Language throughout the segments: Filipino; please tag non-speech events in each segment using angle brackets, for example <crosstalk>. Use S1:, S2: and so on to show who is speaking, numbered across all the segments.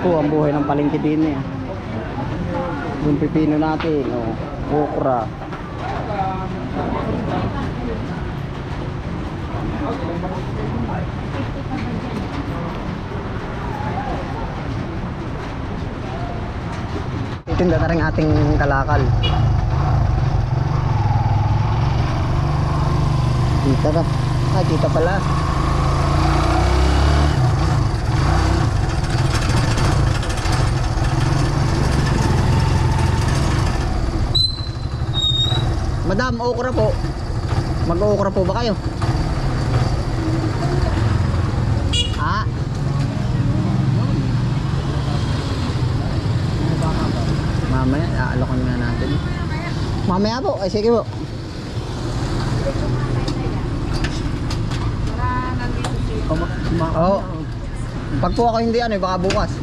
S1: po ang buhay ng palengke din eh. Yung pipino natin, oh, okra. Titinda na rin ating kalakal. Kita ka. Ah, kita pala. Madam, okra po. Mag-okra po ba kayo? Ah. Mamaya, aalokan nga natin. Mamaya po, ay sige po. Oo. Pag po ako hindi ano, baka bukas.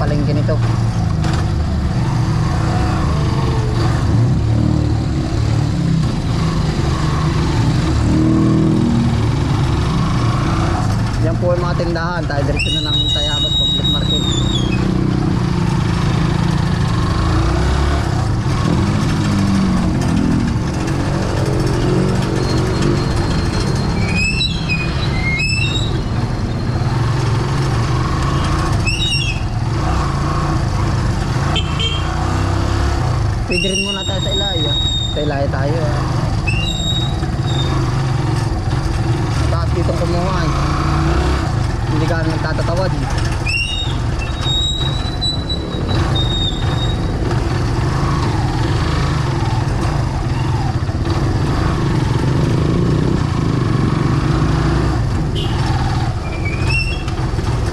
S1: Palengke nito. Yan po yung mga tindahan. Tayo diretso na ng Tayabas Public Market. Pwede rin muna tayo sa Ilaya. Sa Ilaya tayo. Ah. Taas ditong kumuha eh. Hindi ka nagtatatawad.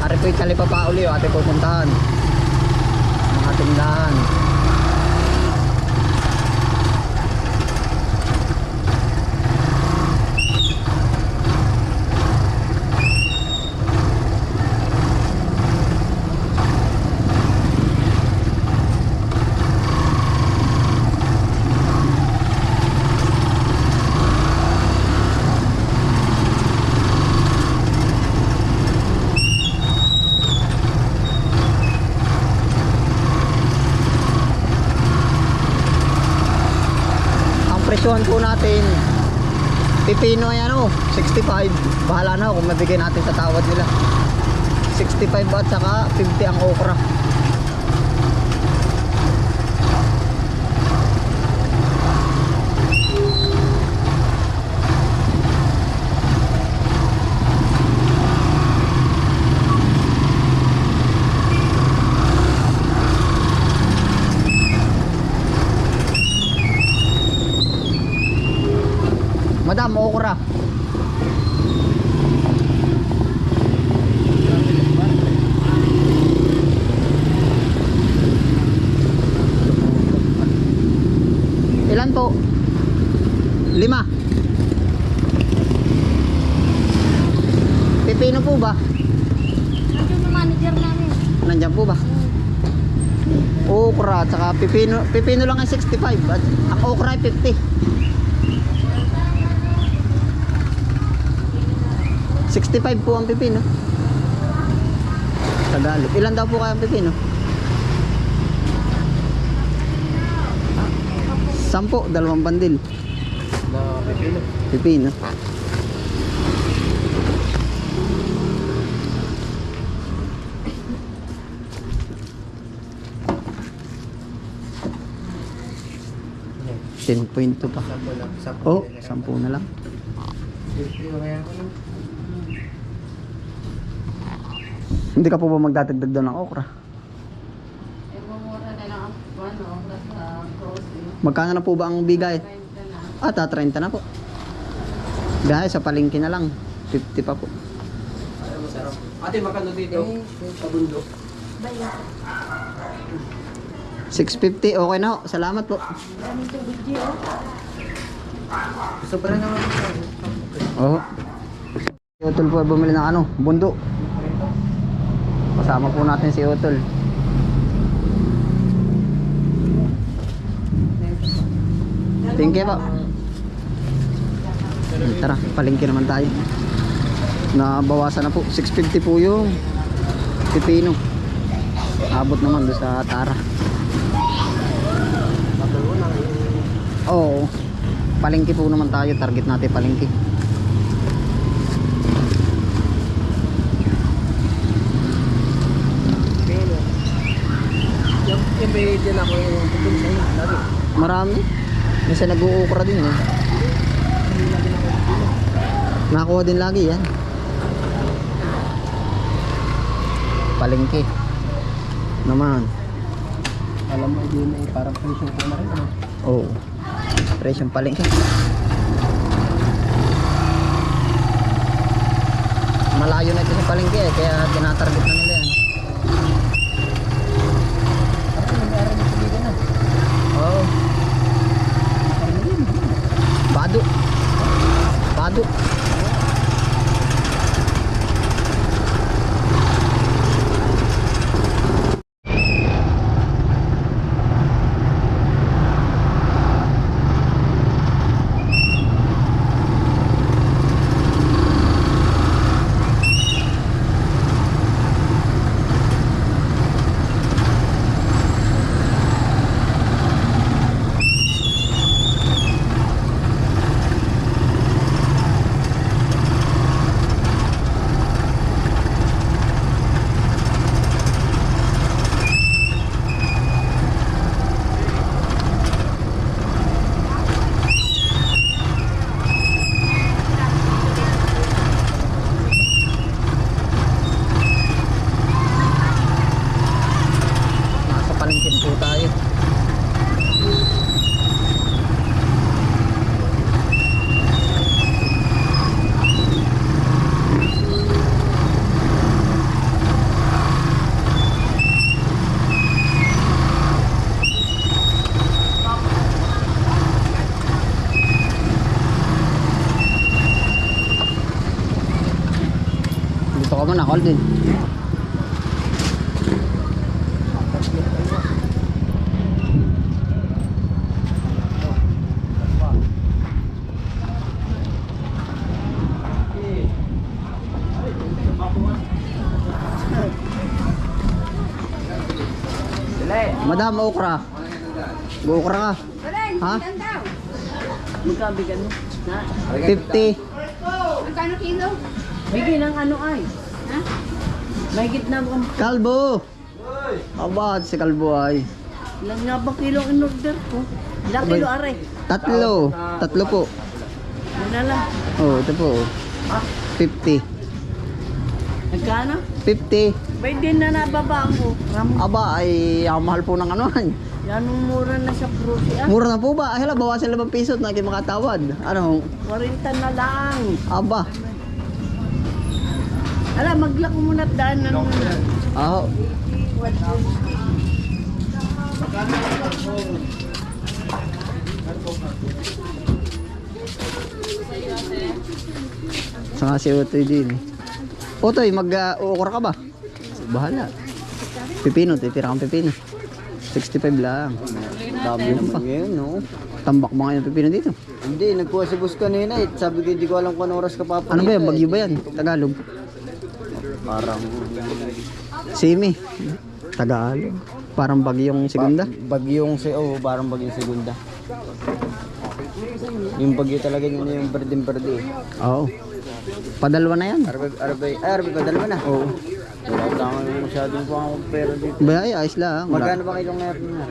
S1: Ari po yung kalipa pa uli, ate pupuntahan. Mga tindahan. ang presyohan po natin pipino ay ano 65 bahala na kung mabigay natin sa tawad nila. 65 at saka 50 ang okra madam okra ilan po? Lima. Pipino po ba?
S2: Nandiyan yung manager namin.
S1: nandyan po ba? Okra at saka pipino pipino lang ay 65 at ang okra ay 50 65 po ang pipino Tagalog. Ilan daw po kaya ang pipino Sampo, dalawang bandil. Pipino Ten point two pa. Oh, sampu na lang. Hindi ka po ba magdadagdag doon ng okra?
S2: Eh, mumura na lang ang ano, basta grocery.
S1: Magkano na po ba ang bigay?
S2: 20 na.
S1: Ah, ta 30 na po. Biyahe sa palengke na lang. 50 pa po.
S3: Ate, makano dito? Sa bundok.
S2: Bayan.
S1: 650, okay na ho. Salamat po.
S2: Di oh.
S3: Sobra naman ito.
S1: Oo. Utol po ay bumili ng ano, bundo. Kasama po natin si Utol. Thank you po. Tara, palengke naman tayo. Nabawasan na po. 650 po yung pipino. Abot naman doon sa Tara. Oo. Palengke po naman tayo. Target natin palengke.
S3: Yung, may din ako yung tubig sa inyo. Lagi.
S1: Marami. Minsan nag-uukra din eh. Nakakuha din lagi yan. Palengke. Naman.
S3: Alam mo, hindi eh, parang pension ko na rin. Ano?
S1: Oo. Oh. Presyong palengke. Malayo na ito sa palengke eh, kaya tinatarget na nila 度. Madam, okra. Okra ka. Ha?
S2: Magkabigan mo. Na?
S1: 50.
S2: Magkano kilo?
S4: Bigyan ng ano ay.
S2: Ha?
S4: May gitna mo.
S1: Kalbo. Aba, si Kalbo ay.
S4: Ilan nga ba kilo in order ko? Ilang
S1: Abay.
S4: kilo are?
S1: Tatlo. Tatlo po.
S4: Na lang.
S1: Oh, ito po. 50.
S4: Nagkano?
S1: 50.
S4: May din na nababa ako. Ram,
S1: Aba, ay ang mahal po ng ano. ay.
S4: yan ang mura na sa fruity ah.
S1: Mura na po ba? Ay, hala, bawasan 5 piso at naging makatawad. Ano?
S4: 40 na lang.
S1: Aba.
S4: Ala, maglak mo muna at daanan mo na.
S1: Ah, Saka si Utoy din. Utoy, mag-uukor ka ba? Bahala. Pipino, titira kang pipino. 65 lang. Dami naman ngayon, no? Tambak mo ngayon pipino dito.
S3: Hindi, nagkuha si boss kanina eh. Sabi ko, hindi ko alam kung anong oras ka papunta.
S1: Ano ba yan?
S3: eh.
S1: Bagyo ba yan? Tagalog?
S3: Parang...
S1: Simi. Tagalog. Parang bagyong segunda.
S3: Bagyong si... Oh, parang bagyong segunda. Yung bagyo talaga yun yung berdin-berde eh.
S1: Oo. Padalwa na yan.
S3: Arabi, arabi, ay, arabi pa, dalawa na.
S1: Oo.
S3: Wala tama masyadong pang pera dito.
S1: Ba, ay, ayos lang. Wala.
S3: Magkano ba kilong ngayon na?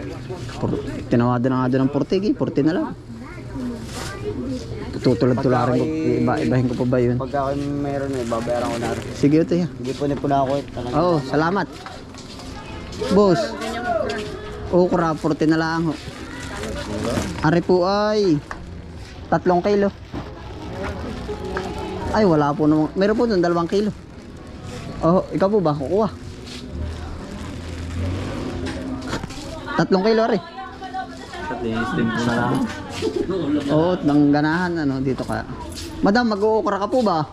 S1: Por, tinawadan na nga doon ng 40, 40 na lang. Tutulad-tularin ko. Iba, ibahin ko pa ba yun?
S3: Pagka ako meron eh, babayaran ko na rin.
S1: Sige, ito yan.
S3: Hindi po nipula ako eh.
S1: Oo, salamat. Boss. Okra, 40 na lang. ho. Ari po ay tatlong kilo. Ay, wala po naman. Meron po doon dalawang kilo. Oh, ikaw po ba? Kukuha. Tatlong kilo, Ari. Oo, nang ganahan, ano, dito ka. Madam, mag-uukra ka po ba?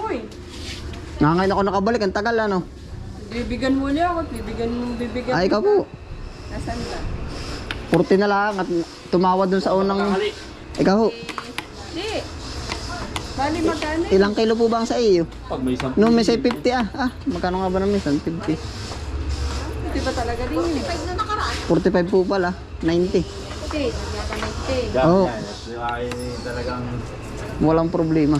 S4: Uy,
S1: Nangayon ako nakabalik, ang tagal ano.
S2: Bibigyan mo niya ako, bibigyan mo, bibigyan
S1: Ay, ikaw po.
S2: Nasaan ka?
S1: 40 na lang at tumawad dun sa unang... Ikaw po.
S2: Di. Bali magkano?
S1: Ilang kilo po ba ang sa iyo?
S5: Pag may isang
S1: No, may say 50 ah. Ah, magkano nga ba namin? 50.
S2: Di ba talaga din yun?
S1: 45 po pala. 90.
S2: Okay, nagyata 90.
S5: Yan,
S1: Oo.
S5: yan. Ay, talagang
S1: Walang problema.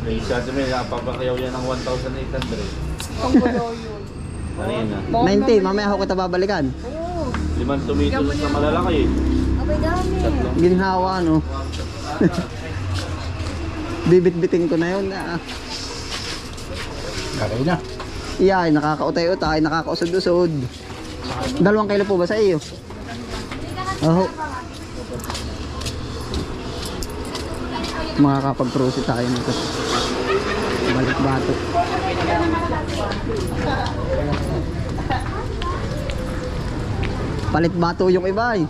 S5: may sabi may napapakayaw yan ng 1,800.
S2: Ang gulo yun.
S5: Ano yun ah?
S1: 90, mamaya ako kita babalikan.
S2: Oo.
S5: Limang tomatoes na malalaki eh.
S2: Abay dami.
S1: Ginhawa, no? <laughs> Bibit-bitin ko na yun. Ah.
S3: Okay na.
S1: Iya, ay nakakautay-utay, nakakausod-usod. Dalawang kilo po ba sa iyo? Oo. Makakapag-proceed tayo nito. Balik bato. Palit bato yung iba eh.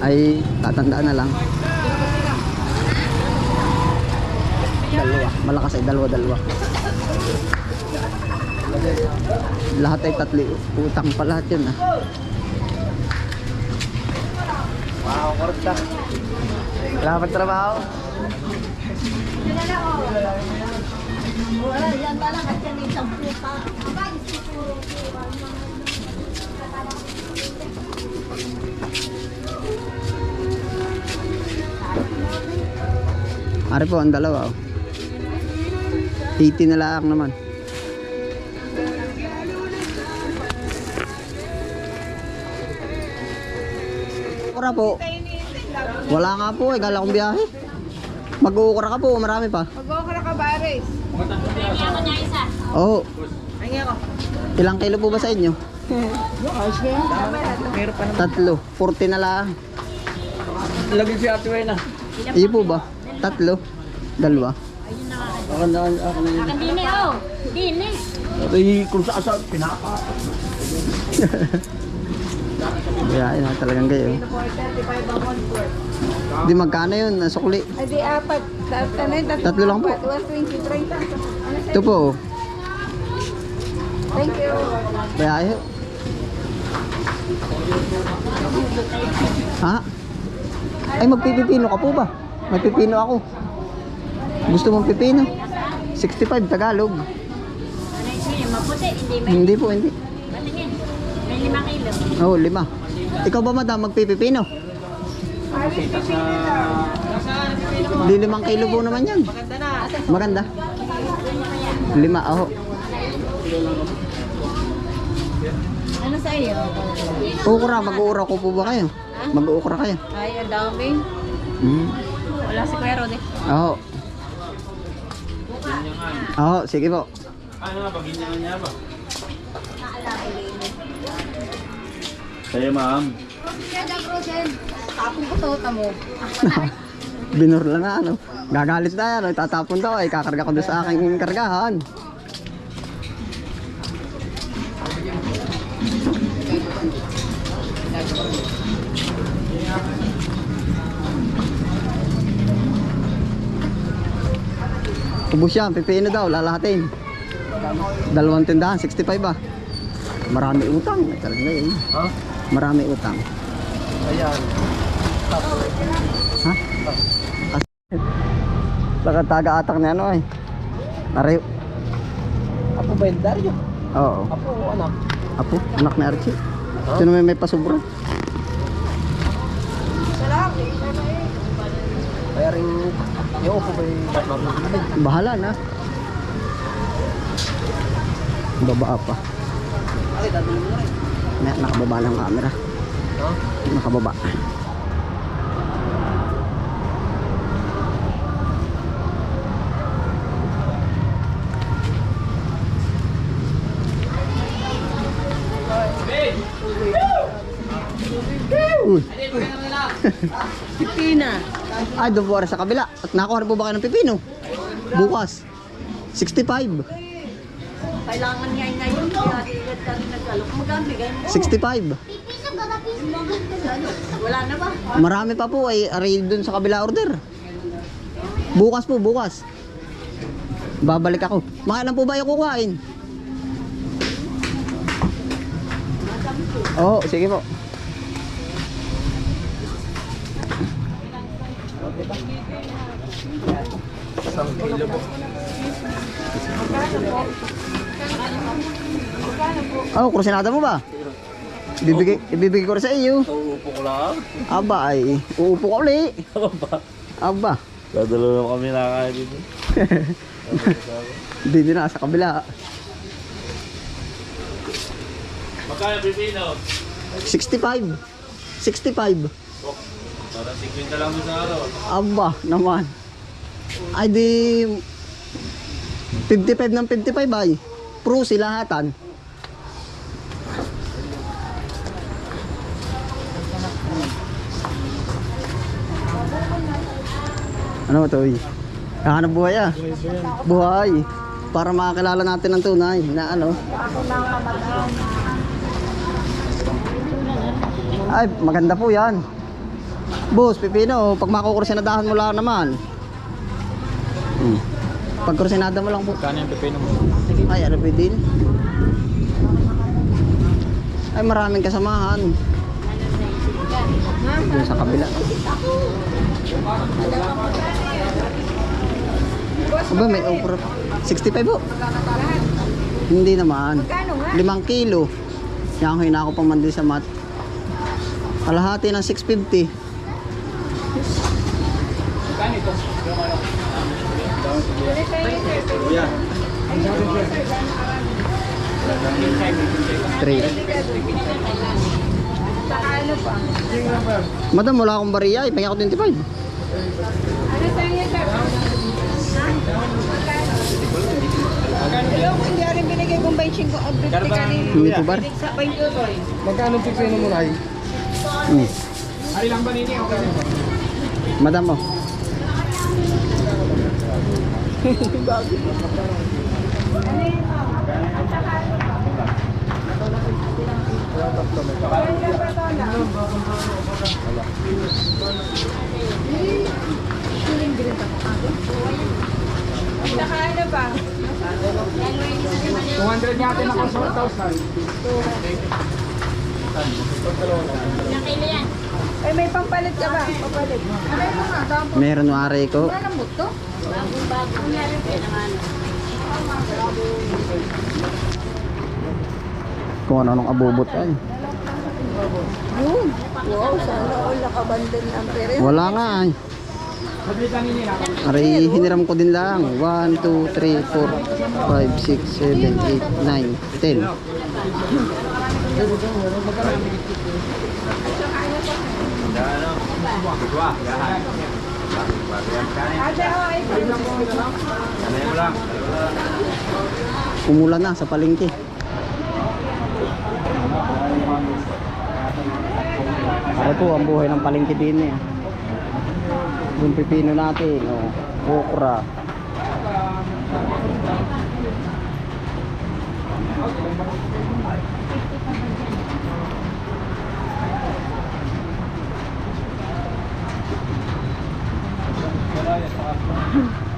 S1: Ay, tatandaan na lang. Dalawa. Malakas ay dalawa-dalawa. Lahat ay tatli. Utang pa lahat yun ah.
S3: Wow, korta. Wala pa trabaho.
S4: Wala, yan pala kasi may sampu pa.
S1: Ari po, ang dalawa oh. 80 na lang naman. Ukra po. Wala nga po eh, gala kong biyahe. Mag-uukra ka po, marami pa.
S2: Mag-okra ka, Baris.
S1: Oo.
S2: Ay, ako.
S1: Ilang kilo po ba sa inyo?
S2: Meron pa
S1: Tatlo. 40 na lang.
S3: Lagi si Ate Wena.
S1: Iyo po ba? Tatlo. Dalawa.
S3: Ako na, ako na.
S4: Akan dini, oh. Dini.
S3: Ay, kung saan saan, pinaka.
S1: Kaya ah, talagang gayo.
S2: 35 ang one fourth.
S1: Di magkano yun, sukli.
S2: Ay, di apat. Tatlo na yun.
S1: Tatlo lang po.
S2: 120, 30. Ano sa'yo?
S1: Ito po. oh.
S2: Thank you.
S1: Kaya. Ha? Ay, magpipipino ka po ba? Magpipino ako. Gusto mong pipino? 65 Tagalog.
S4: Ano yun, maputi, hindi may
S1: Hindi po, hindi.
S4: patingin. May lima kilo.
S1: Oo, oh, lima. Ikaw ba madam, magpipipino? Di limang kilo po naman yan.
S2: Maganda na.
S1: Lima, oh.
S2: Ano sa iyo?
S1: Ukra, mag-uukra ko po ba kayo? Mag-uukra kayo?
S2: Ay, ang dami.
S1: Hmm.
S2: Wala si Kuya Rode.
S1: Oo. Oo, sige po.
S5: Ano nga, pag-inyangan niya ba? Kaya ma'am.
S2: Na. Tapong ko to, tamo. <laughs>
S1: Binur lang na ano. Gagalit tayo, ano, tatapon daw ay kakarga ko doon sa aking kargahan. Ubus yan, pipino daw, lalahatin. Dalawang tindahan, 65 ba? Marami utang, talaga yun.
S3: Ha?
S1: Marami utang.
S3: Ayan.
S1: Ha? Baka taga-atak na ano ay. Nari.
S3: Apo ba yung Dario?
S1: Oo.
S3: Apo, anak.
S1: Apo, anak ni Archie. Sino may may pasubra?
S3: Kaya rin, yung upo ba yung?
S1: Bahala na. Baba pa.
S3: Mo na
S1: nakababa lang ang camera. Nakababa. Uy. <laughs> Ay, doon po sa kabila. At nakuha na po ba kayo ng pipino? Bukas. 65.
S4: Kailangan nga ngayon, kaya nag-alok. Magkano bigay mo?
S1: 65.
S4: Wala na ba?
S1: Marami pa po ay aray doon sa kabila order. Bukas po, bukas. Babalik ako. Makailan po ba yung kukuhain? Oo, oh, sige po.
S5: Isang kilo po.
S1: Oh, kursinada mo ba? Ibibigay, ibibigay ko rin sa iyo.
S5: Uupo ko lang.
S1: Aba ay, uupo ka uli.
S5: Ano ba?
S1: Aba,
S5: Dadalo lang kami nakakain dito. <laughs>
S1: hindi na sa kabila.
S5: Magkano pipino?
S1: 65. 65.
S5: Oh, parang 50 lang sa araw.
S1: Aba, naman. Ay di 55 ng 55 ay. Pro silahatan. Ano to? Kahanap buhay ah. Buhay. Para makakilala natin ang tunay na ano. Ay, maganda po yan. Boss, pipino, pag makukursinadahan mo lang naman. Pag kursinada mo lang po.
S5: Kano yung pipino mo?
S1: Ay, ano pa din? Ay, maraming kasamahan. Doon sa kabila. Aba, may okra. 65 po. Hindi naman. Limang kilo. Yan ko ako pang mandi sa mat. Kalahati ng 650. Three. Madam, wala akong bariya. Ipagay ako 25.
S4: Hello, hindi rin binigay kong 25 ko. Ang 50 kanina.
S1: Hindi po ba?
S4: Sa 20
S3: Magkano pipino mo na
S1: Hmm. Madam oh.
S4: Saka ano ba?
S3: 200 natin ako sa 1,000.
S4: Eh, may pampalit ka ba? Pampalit. Ano yung mga dampo?
S1: Meron no are ko.
S4: Ano mo to?
S1: Kung ano nung abubot ay.
S4: Yun. Wow, sana all nakabandal ng pere.
S1: Wala nga ay. Aray, hiniram ko din lang. 1, 2, 3, 4, 5, 6, 7, 8, 9, 10.
S5: Ano? Dua. Yahan.
S4: Ate, oh, ay,
S5: Ano mo lang?
S1: Umulan na sa palengke. Ito po ang buhay ng palengke din eh. Yung pipino natin, oh, okra. Yeah, yeah, yeah.